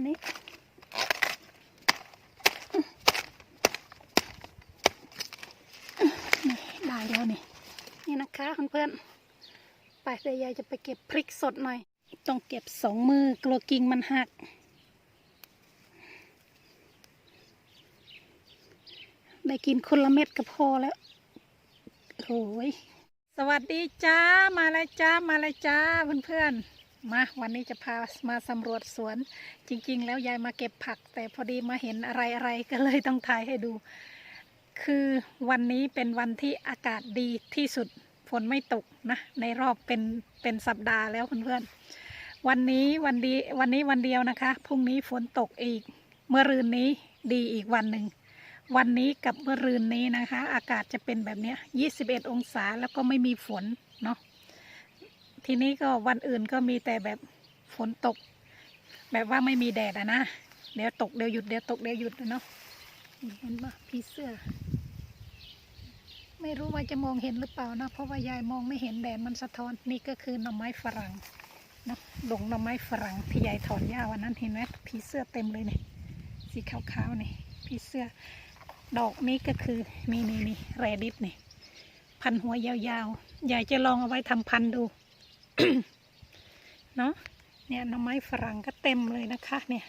อันนี้นี่ได้แล้วนี่ นี่นะคะเพื่อนๆ ไปเดี๋ยวยายจะไปเก็บพริกสดหน่อย ต้องเก็บสองมือกลัวกิ่งมันหัก ได้กินคนละเม็ดก็พอแล้วโอ้ยสวัสดีจ้า มาเลยจ้า มาเลยจ้าเพื่อนๆ มาวันนี้จะพามาสำรวจสวน จริง ๆ แล้วยายมาเก็บผัก แต่พอดีมาเห็นอะไรๆก็เลยต้องถ่ายให้ดู คือวันนี้เป็นวันที่อากาศดีที่สุดฝนไม่ตกนะ ในรอบเป็นเป็นสัปดาห์แล้วเพื่อนๆวันนี้วันดีวันนี้วันเดียวนะคะพรุ่งนี้ฝนตกอีก เมื่อรืนนี้ดีอีกวันหนึ่งวันนี้กับเมื่อรืนนี้นะคะ อากาศจะเป็นแบบนี้ 21 องศาแล้วก็ไม่มีฝนเนาะ ทีนี้ก็วันอื่นก็มีแต่แบบฝนตก แบบว่าไม่มีแดดอะนะเดี๋ยวตกเดี๋ยวหยุดเดี๋ยวตกเดี๋ยวหยุดอะเนาะเห็นปะพี่เสื้อ ไม่รู้ว่าจะมองเห็นหรือเปล่านะ เพราะว่ายายมองไม่เห็นแดดมันสะท้อนนี่ก็คือหน่อไม้ฝรั่งนะดงหน่อไม้ฝรั่งที่ยายถอนหญ้าวันนั้นเห็นไหมผีเสื้อเต็มเลยเนี่ยสีขาวๆนี่ผีเสื้อ ดอกนี้ก็คือนี่นี่นี่แรดิสนี่พันหัวยาวๆยายจะลองเอาไว้ทำพันดู เนาะเนี่ยน่อไม้ฝรั่งก็เต็มเลยนะคะ เนี่ย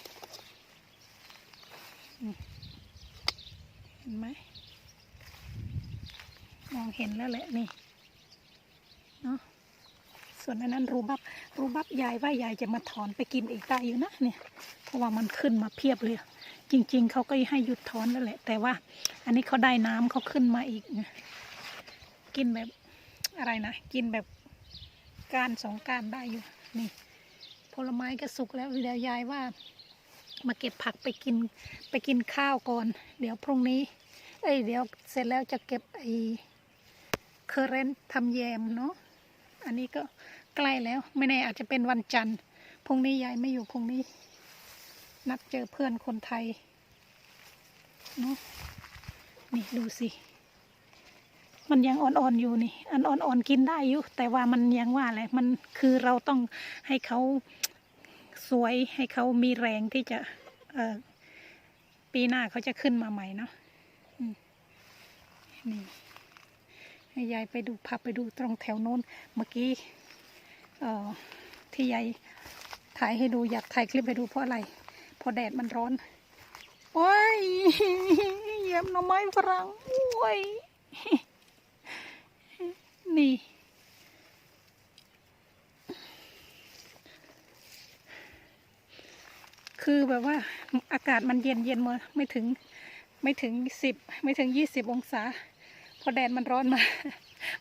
เห็นไหมมองเห็นแล้วแหละนี่เนาะส่วนอันนั้นรูบับรูบับยายว่ายายจะมาถอนไปกินอีกได้อยู่นะเนี่ย เพราะว่ามันขึ้นมาเพียบเลย จริง ๆเขาก็ให้หยุดถอนแล้วแหละ แต่ว่า อันนี้เขาได้น้ำเขาขึ้นมาอีกไงกินแบบอะไรนะ กินแบบ การสองการได้อยู่นี่ผลไม้ก็สุกแล้วเดี๋ยวยายว่า มาเก็บผักไปกินไปกินข้าวก่อน เดี๋ยวพรุ่งนี้เอ้ยเดี๋ยวเสร็จแล้วจะเก็บไอ้เคอร์เรนทำแยมเนาะอันนี้ก็ใกล้แล้วไม่แน่อาจจะเป็นวันจันทร์พรุ่งนี้ยายไม่อยู่พรุ่งนี้ นัดเจอเพื่อนคนไทยเนาะนี่ดูสิ มันยังอ่อนๆอยู่นี่อันอ่อนๆกินได้อยู่ แต่ว่ามันยังว่าแหละมันคือเราต้องให้เขาสวยให้เขามีแรงที่จะเอปีหน้าเขาจะขึ้นมาใหม่เนาะนี่ให้ยายไปดูพับไปดูตรงแถวโน้นเมื่อกี้เออที่ยายถ่ายให้ดูอยากถ่ายคลิปให้ดูเพราะอะไรเพอแดดมันร้อน โอ้ยเหยียบหน่อไม้ฝรั่งโอ้ย นี่คือแบบว่าอากาศมันเย็นเย็นมาไม่ถึงไม่ถึงสิบไม่ถึงยี่สิบองศา พอแดดมันร้อนมา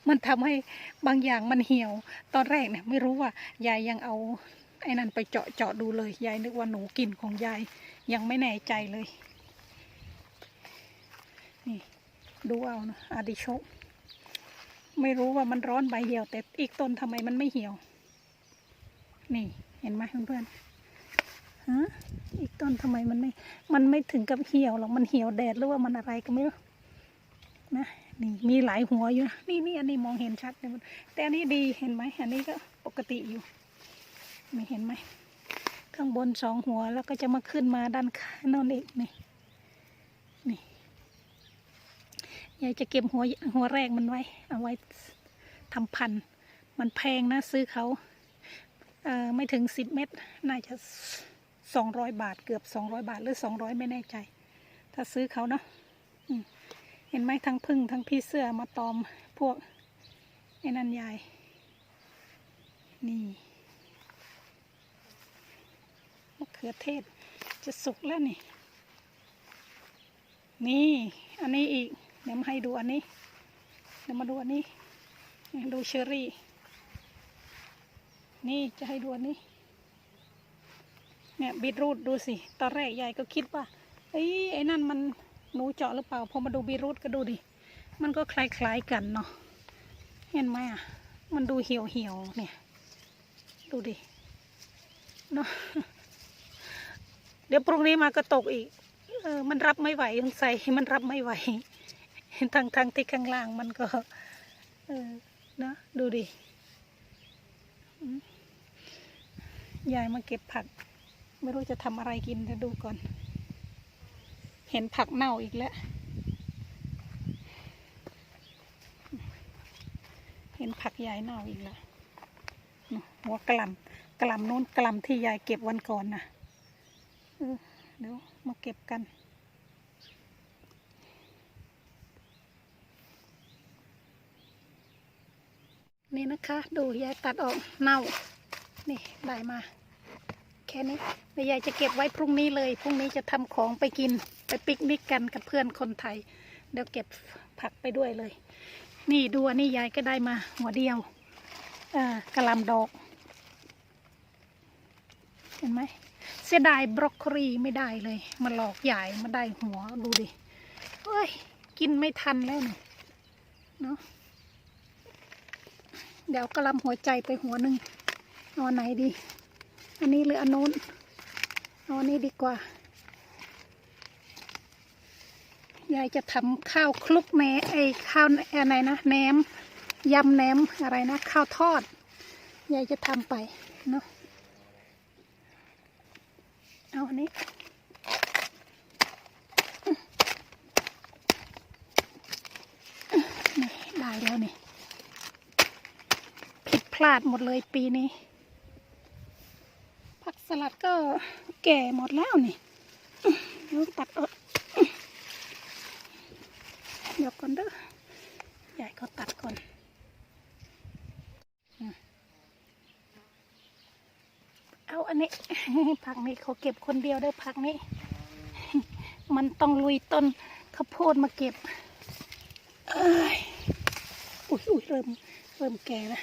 มันทำให้บางอย่างมันเหี่ยว ตอนแรกเนี่ยไม่รู้ว่ายายยังเอาไอ้นั่นไปเจาะเจาะดูเลยยายนึกว่าหนูกินของยายยังไม่แน่ใจเลย นี่ดูเอานะอาดิโชก ไม่รู้ว่ามันร้อนใบเหี่ยว แต่อีกต้นทำไมมันไม่เหี่ยว นี่เห็นไหมเพื่อนๆฮะอีกต้นทำไมมันไม่ มันไม่ถึงกับเหี่ยวหรอกมันเหี่ยวแดดหรือว่ามันอะไรก็ไม่รู้นะนี่มีหลายหัวอยู่นี่นี่อันนี้มองเห็นชัดเลยมันแต่อันนี้ดีเห็นไหมอันนี้ก็ปกติอยู่ไม่เห็นไหมข้างบนสองหัวแล้วก็จะมาขึ้นมาด้านข้างนั่นอีกนี่ ยายจะเก็บหัวหัวแรกมันไว้ เอาไว้ทำพันธุ์มันแพงนะซื้อเขาเอ่อไม่ถึงสิบเม็ดน่าจะสองร้อยบาทเกือบสองร้อยบาทหรือสองร้อยไม่แน่ใจ ถ้าซื้อเขาเนาะเห็นไหมทั้งพึ่งทั้งพี่เสื้อมาตอมพวกไอ้นันยาย นี่มะเขือเทศจะสุกแล้วนี่ นี่ อันนี้อีก เดี๋ยวมาให้ดูอันนี้ เดี๋ยวมาดูอันนี้ ดูเชอรี่ นี่จะให้ดูอันนี้ เนี่ยบีทรูทดูสิ ตอนแรกยายก็คิดว่าเอ้ยไอ้นั่นมันหนูเจาะหรือเปล่า พอมาดูบีทรูทก็ดูดิ มันก็คล้ายๆกันเนาะ เห็นไหมอะ มันดูเหี่ยวเหี่ยวๆเนี่ย ดูดิ เนาะ เดี๋ยวพรุ่งนี้มาก็ตกอีก เออ มันรับไม่ไหวสงสัยมันรับไม่ไหว ทางทางที่ข้างล่างมันก็เออนะดูดิยายมาเก็บผัก ไม่รู้จะทำอะไรกินเดี๋ยวดูก่อน เห็นผักเน่าอีกแล้ว เห็นผักยายเน่าอีกแล้วหัวกล่ำกล่ำนู้นกล่ำที่ยายเก็บวันก่อนนะเดี๋ยวมาเก็บกัน นี่นะคะ ดูยายตัดออกเน่า นี่ได้มา แค่นี้เดี๋ยายจะเก็บไว้พรุ่งนี้เลย พรุ่งนี้จะทำของไปกินไปปิกนิกกันกับเพื่อนคนไทย เดี๋ยวเก็บผักไปด้วยเลย นี่ดูอันนี้ยายก็ได้มาหัวเดียวเออกระหลำดอก เห็นไหมเสียดายบรอกโคลีไม่ได้เลย มาหลอกยายมาได้หัวดูดิเฮ้ย กินไม่ทันแล้วเนาะ เดี๋ยวกระลำหัวใจไปหัวหนึ่งเอาอันไหนดี อันนี้หรืออันโน้นเอาอันนี้ดีกว่ายายจะทำข้าวคลุกแหนไอข้าวอะไรนะแหนมยำแหนมอะไรนะ ข้าวทอดยายจะทำไปเนาะเอาอันนี้นี่ได้แล้วนี่ ลาดหมดเลยปีนี้ ผักสลัดก็แก่หมดแล้วนี่เดี๋ยวตัดออเดี๋ยวก่อนเด้อยายก็ตัดก่อนเอาอันนี้ผักนี้เขาเก็บคนเดียวเด้อผักนี้ มันต้องลุยต้นข้าวโพดมาเก็บเอ้ยอุ้ยอุ้ยเริ่มเริ่มแก่แล้ว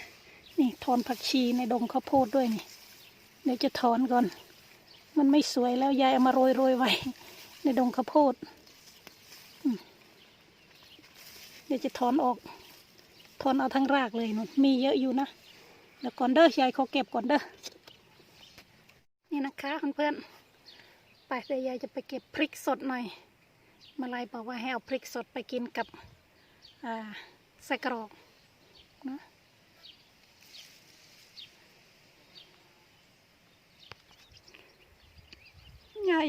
นี่ถอนผักชีในดงข้าวโพดด้วยนี่ เดี๋ยวจะถอนก่อน มันไม่สวยแล้วยายเอามาโรยโรยไว้ ในดงข้าวโพด เดี๋ยวจะถอนออก ถอนเอาทั้งรากเลยนุ่นมีเยอะอยู่นะเดี๋ยวก่อนเด้อยายเขาเก็บก่อนเด้อ นี่นะคะเพื่อนๆ ไปเดี๋ยวยายจะไปเก็บพริกสดหน่อย มาลายบอกว่าให้เอาพริกสดไปกินกับอ่าไส้กรอกนะ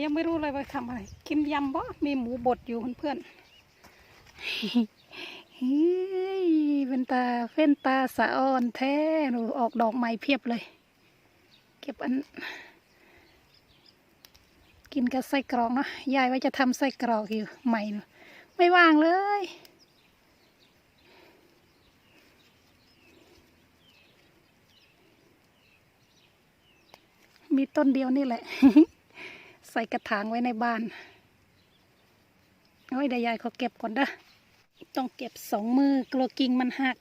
ยังไม่รู้เลยว่าทำอะไร กินยำบ่มีหมูบดอยู่เพื่อนเฮ้ยเป็นตาเฟ้นตาสะอ่อนแท้หนูออกดอกใหม่เพียบเลย เก็บอัน กินกับไส้กรอกเนาะยายว่าจะทำไส้กรอกอยู่ใหม่ไม่ว่างเลยมีต้นเดียวนี่แหละ ใส่กระถางไว้ในบ้านเอาไว้เดี๋ยวยายเขาเก็บก่อนเด้อต้องเก็บสองมือกลัวกิ่งมันหัก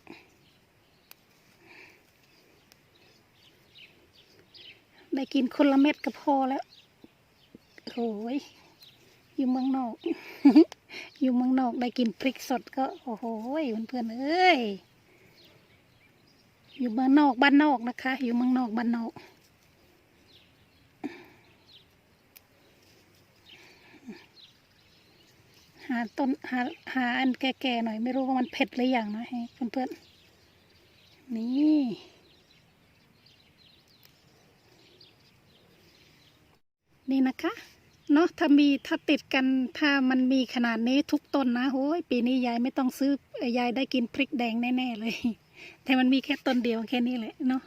ได้กินคนละเม็ดก็พอแล้วโอ้ยอยู่เมืองนอก อยู่เมืองนอกได้กินพริกสดก็ โอ้โหเพื่อนๆเอ้ยอยู่เมืองนอกบ้านนอกนะคะ อยู่เมืองนอกบ้านนอก หาต้นหาหาอันแก่ๆหน่อยไม่รู้ว่ามันเผ็ดหรือยังนะให้เพื่อนๆนี่นี่นะคะเนาะถ้ามีถ้าติดกันถ้ามันมีขนาดนี้ทุกต้นนะโอ้ยปีนี้ยายไม่ต้องซื้อยายได้กินพริกแดงแน่ๆเลย แต่มันมีแค่ต้นเดียวแค่นี้แหละเนาะ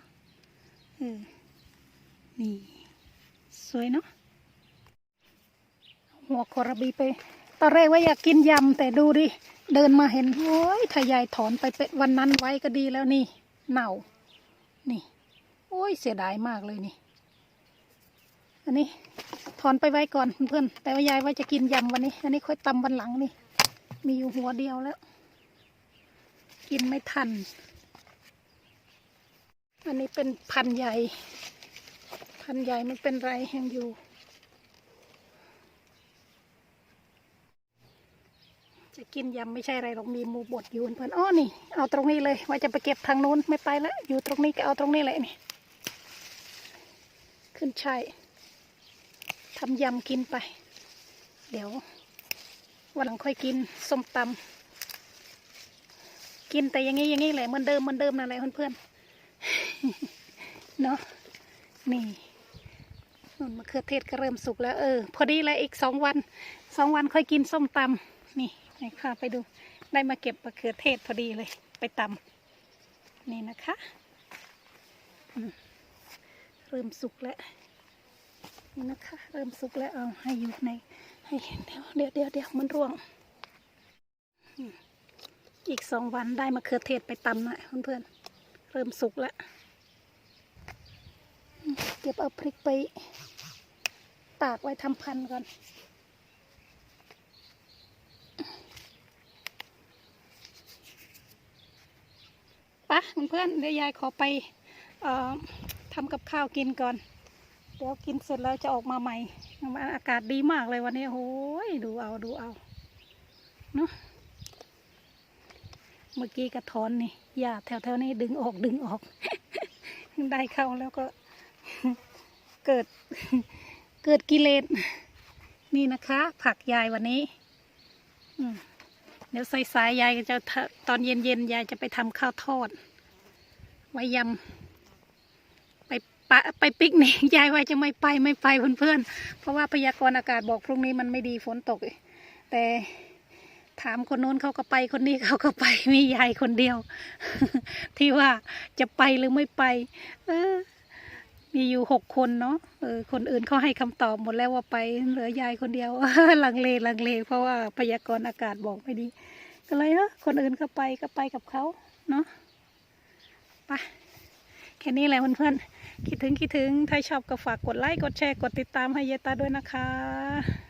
เออนี่ สวยเนาะหัวโคระบีไป ตอนแรกว่าอยากกินยำแต่ดูดิ เดินมาเห็นโอ้ยถ้ายายถอนไปเป็นวันนั้นไว้ก็ดีแล้วนี่ เน่า นี่ โอ้ยเสียดายมากเลยนี่ อันนี้ถอนไปไว้ก่อนเพื่อนแต่ว่ายายว่าจะกินยำวันนี้ อันนี้ค่อยตำวันหลังนี่ มีอยู่หัวเดียวแล้ว กินไม่ทัน อันนี้เป็นพันใหญ่ พันใหญ่ไม่เป็นไรยังอยู่ จะกินยำไม่ใช่อะไรหรอกมีหมูบดอยู่เพื่อนอ๋อนี่เอาตรงนี้เลย ว่าจะไปเก็บทางนู้นไม่ไปแล้วอยู่ตรงนี้ก็เอาตรงนี้แหละนี่ ขึ้นช่ายทำยำกินไป เดี๋ยววันหลังค่อยกินส้มตำกินแต่อย่างนี้อย่างนี้แหละเหมือนเดิมเหมือนเดิมนั่นแหละเพื่อนๆเนาะนี่นู่นมะเขือเทศก็เริ่มสุกแล้วเออ พอดีเลยอีกสองวันสองวันค่อยกินส้มตำนี่ ให้พาไปดู ได้มาเก็บมะเขือเทศพอดีเลย ไปตำนี่นะคะ เริ่มสุกแล้วนี่นะคะ เริ่มสุกแล้วเอาให้อยู่ใน ให้เห็นเดี๋ยวเดี๋ยวเดี๋ยวมันร่วง อีกสองวันได้มะเขือเทศไปตำหน่อยเพื่อนๆเริ่มสุกแล้วเก็บเอาพริกไป ตากไว้ทำพันก่อน ปะเพื่อนเดี๋ยวยายขอไปออทำกับข้าวกินก่อน เดี๋ยวกินเสร็จแล้วจะออกมาใหม่ อากาศดีมากเลยวันนี้โอ้ยดูเอาดูเอาเนาะเมื่อกี้กระถอนนี่หญ้าแถวๆนี้ดึงออกดึงออก ได้เข้าแล้วก็ เกิดเกิดกิเลสนี่นะคะ ผักยายวันนี้ อืม เดี๋ยวสายๆยายก็จะทตอนเย็นๆยายจะไปทำข้าวทอด ไว้ยำไปปะไปปิกนิกยายว่าจะไม่ไปไม่ไปเพื่อนๆเพราะว่าพยากรณ์อากาศบอกพรุ่งนี้มันไม่ดีฝนตก แต่ถามคนโน้นเขาก็ไปคนนี้เขาก็ไปมียายคนเดียว ที่ว่าจะไปหรือไม่ไป เออ มีอยู่หกคนเนาะเออคนอื่นเขาให้คำตอบหมดแล้วว่าไปเหลือยายคนเดียวลังเลลังเล เพราะว่าพยากรณ์อากาศบอกไม่ดี ก็เลยเออคนอื่นก็ไปก็ไปกับเขาเนาะไปแค่นี้แหละเพื่อนๆคิดถึงคิดถึงถ้าชอบก็ฝากกดไลค์กดแชร์กดติดตามให้เยตาด้วยนะคะ